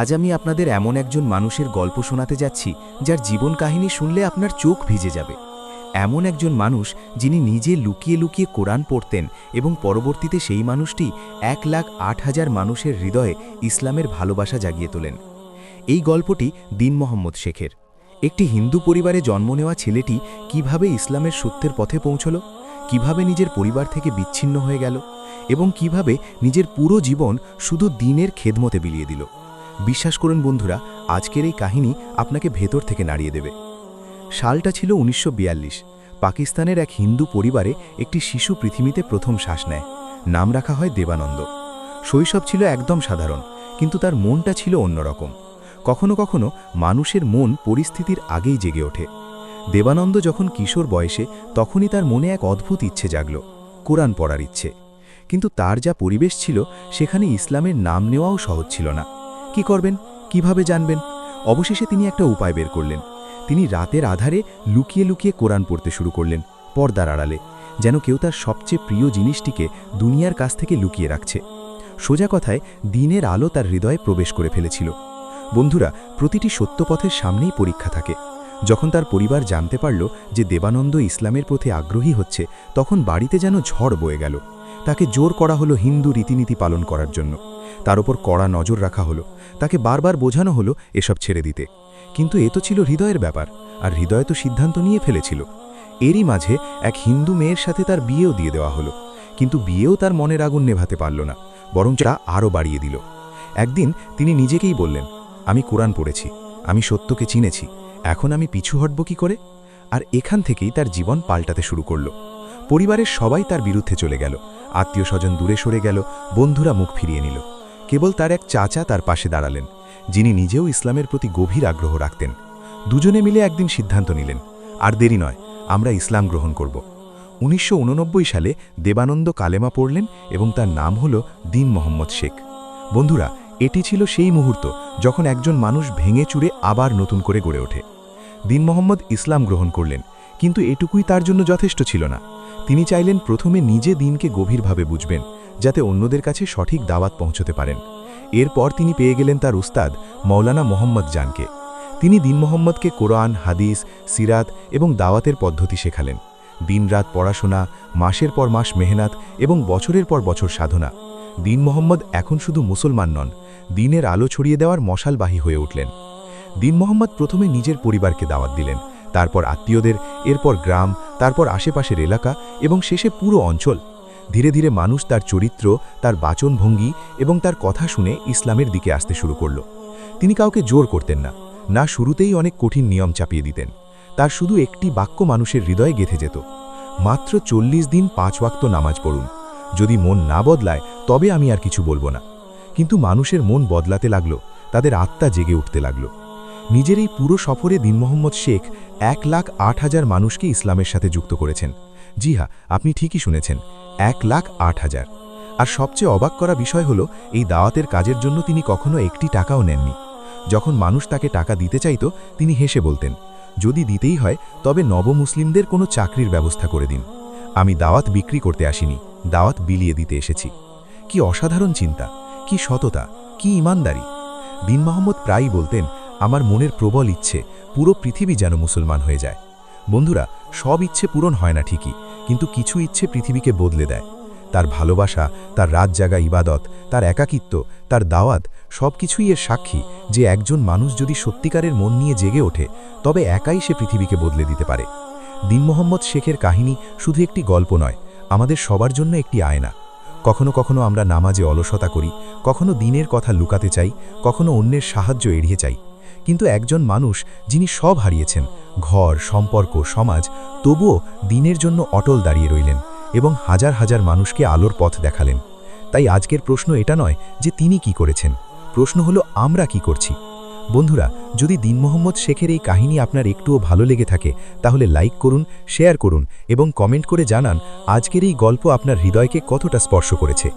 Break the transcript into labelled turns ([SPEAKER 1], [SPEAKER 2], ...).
[SPEAKER 1] আজ আমি আপনাদের এমন একজন মানুষের গল্প শোনাতে যাচ্ছি, যার জীবন কাহিনী শুনলে আপনার চোখ ভিজে যাবে। এমন একজন মানুষ যিনি নিজে লুকিয়ে লুকিয়ে কোরআন পড়তেন এবং পরবর্তীতে সেই মানুষটি এক লাখ আট হাজার মানুষের হৃদয়ে ইসলামের ভালোবাসা জাগিয়ে তোলেন। এই গল্পটি দিন মোহাম্মদ শেখের। একটি হিন্দু পরিবারে জন্ম নেওয়া ছেলেটি কীভাবে ইসলামের সত্যের পথে পৌঁছল, কীভাবে নিজের পরিবার থেকে বিচ্ছিন্ন হয়ে গেল এবং কীভাবে নিজের পুরো জীবন শুধু দিনের খেদমতে বিলিয়ে দিল। বিশ্বাস করুন বন্ধুরা, আজকের এই কাহিনী আপনাকে ভেতর থেকে নাড়িয়ে দেবে। সালটা ছিল উনিশশো বিয়াল্লিশ। পাকিস্তানের এক হিন্দু পরিবারে একটি শিশু পৃথিবীতে প্রথম শ্বাস নেয়। নাম রাখা হয় দেবানন্দ। শৈশব ছিল একদম সাধারণ, কিন্তু তার মনটা ছিল অন্যরকম। কখনো কখনো মানুষের মন পরিস্থিতির আগেই জেগে ওঠে। দেবানন্দ যখন কিশোর বয়সে, তখনই তার মনে এক অদ্ভুত ইচ্ছে জাগল, কোরআন পড়ার ইচ্ছে। কিন্তু তার যা পরিবেশ ছিল, সেখানে ইসলামের নাম নেওয়াও সহজ ছিল না। কি করবেন? কীভাবে জানবেন? অবশেষে তিনি একটা উপায় বের করলেন। তিনি রাতের আধারে লুকিয়ে লুকিয়ে কোরআন পড়তে শুরু করলেন, পর্দার আড়ালে, যেন কেউ তার সবচেয়ে প্রিয় জিনিসটিকে দুনিয়ার কাছ থেকে লুকিয়ে রাখছে। সোজা কথায়, দিনের আলো তার হৃদয়ে প্রবেশ করে ফেলেছিল। বন্ধুরা, প্রতিটি সত্যপথের সামনেই পরীক্ষা থাকে। যখন তার পরিবার জানতে পারল যে দেবানন্দ ইসলামের প্রতি আগ্রহী হচ্ছে, তখন বাড়িতে যেন ঝড় বয়ে গেল। তাকে জোর করা হলো হিন্দু রীতিনীতি পালন করার জন্য। তার ওপর কড়া নজর রাখা হলো, তাকে বারবার বোঝানো হলো এসব ছেড়ে দিতে। কিন্তু এ তো ছিল হৃদয়ের ব্যাপার, আর হৃদয় তো সিদ্ধান্ত নিয়ে ফেলেছিল। এরই মাঝে এক হিন্দু মেয়ের সাথে তার বিয়েও দিয়ে দেওয়া হলো, কিন্তু বিয়েও তার মনের আগুন নেভাতে পারল না বরং তা আরও বাড়িয়ে দিল। একদিন তিনি নিজেকেই বললেন, আমি কোরআন পড়েছি, আমি সত্যকে চিনেছি, এখন আমি পিছু হটব কি করে? আর এখান থেকেই তার জীবন পাল্টাতে শুরু করল। পরিবারের সবাই তার বিরুদ্ধে চলে গেল, আত্মীয় স্বজন দূরে সরে গেল, বন্ধুরা মুখ ফিরিয়ে নিল। কেবল তার এক চাচা তার পাশে দাঁড়ালেন, যিনি নিজেও ইসলামের প্রতি গভীর আগ্রহ রাখতেন। দুজনে মিলে একদিন সিদ্ধান্ত নিলেন, আর দেরি নয়, আমরা ইসলাম গ্রহণ করব। উনিশশো উননব্বই সালে দেবানন্দ কালেমা পড়লেন এবং তার নাম হল দিন মোহাম্মদ শেখ। বন্ধুরা, এটি ছিল সেই মুহূর্ত যখন একজন মানুষ ভেঙে চুরে আবার নতুন করে গড়ে ওঠে। দিন মোহাম্মদ ইসলাম গ্রহণ করলেন, কিন্তু এটুকুই তার জন্য যথেষ্ট ছিল না। তিনি চাইলেন প্রথমে নিজে দিনকে গভীরভাবে বুঝবেন যাতে অন্যদের কাছে সঠিক দাওয়াত পৌঁছতে পারেন। এরপর তিনি পেয়ে গেলেন তার উস্তাদ মৌলানা মোহাম্মদ জানকে। তিনি দিন মোহাম্মদকে কোরআন, হাদিস, সিরাত এবং দাওয়াতের পদ্ধতি শেখালেন। দিনরাত পড়াশোনা, মাসের পর মাস মেহনাত এবং বছরের পর বছর সাধনা। দিন মোহাম্মদ এখন শুধু মুসলমান নন, দিনের আলো ছড়িয়ে দেওয়ার মশালবাহী হয়ে উঠলেন। দিন মোহাম্মদ প্রথমে নিজের পরিবারকে দাওয়াত দিলেন, তারপর আত্মীয়দের, এরপর গ্রাম, তারপর আশেপাশের এলাকা এবং শেষে পুরো অঞ্চল। ধীরে ধীরে মানুষ তার চরিত্র, তার বাচনভঙ্গি এবং তার কথা শুনে ইসলামের দিকে আসতে শুরু করল। তিনি কাউকে জোর করতেন না না শুরুতেই অনেক কঠিন নিয়ম চাপিয়ে দিতেন। তার শুধু একটি বাক্য মানুষের হৃদয়ে গেঁথে যেত, মাত্র চল্লিশ দিন পাঁচ ওয়াক্ত নামাজ পড়ুন। যদি মন না বদলায়, তবে আমি আর কিছু বলব না। কিন্তু মানুষের মন বদলাতে লাগল, তাদের আত্মা জেগে উঠতে লাগল। নিজের এই পুরো সফরে দিন মোহাম্মদ শেখ এক লাখ আট হাজার মানুষকে ইসলামের সাথে যুক্ত করেছেন। জি হ্যাঁ আপনি ঠিকই শুনেছেন এক লাখ আট হাজার। আর সবচেয়ে অবাক করা বিষয় হলো, এই দাওয়াতের কাজের জন্য তিনি কখনো একটি টাকাও নেননি। যখন মানুষ তাকে টাকা দিতে চাইত, তিনি হেসে বলতেন, যদি দিতেই হয়, তবে নবমুসলিমদের কোনো চাকরির ব্যবস্থা করে দিন। আমি দাওয়াত বিক্রি করতে আসিনি, দাওয়াত বিলিয়ে দিতে এসেছি। কি অসাধারণ চিন্তা, কি সততা, কি ইমানদারি। দিন মোহাম্মদ প্রায়ই বলতেন, আমার মনের প্রবল ইচ্ছে, পুরো পৃথিবী যেন মুসলমান হয়ে যায়। বন্ধুরা, সব ইচ্ছে পূরণ হয় না ঠিকই। কিন্তু কিছু ইচ্ছে পৃথিবীকে বদলে দেয়। তার ভালোবাসা, তার রাত জাগা ইবাদত, তার একাকিত্ব, তার দাওয়াত সব কিছুই এর সাক্ষী যে একজন মানুষ যদি সত্যিকারের মন নিয়ে জেগে ওঠে, তবে একাই সে পৃথিবীকে বদলে দিতে পারে। দিন মোহাম্মদ শেখের কাহিনী শুধু একটি গল্প নয়, আমাদের সবার জন্য একটি আয়না। কখনো কখনো আমরা নামাজে অলসতা করি, কখনো দিনের কথা লুকাতে চাই, কখনো অন্যের সাহায্য এড়িয়ে চাই। কিন্তু একজন মানুষ যিনি সব হারিয়েছেন, ঘর, সম্পর্ক, সমাজ, তবুও দিনের জন্য অটল দাঁড়িয়ে রইলেন এবং হাজার হাজার মানুষকে আলোর পথ দেখালেন। তাই আজকের প্রশ্ন এটা নয় যে তিনি কি করেছেন, প্রশ্ন হলো আমরা কি করছি। বন্ধুরা, যদি দিন মোহাম্মদ শেখের এই কাহিনী আপনার একটুও ভালো লেগে থাকে, তাহলে লাইক করুন, শেয়ার করুন এবং কমেন্ট করে জানান আজকের এই গল্প আপনার হৃদয়কে কতটা স্পর্শ করেছে।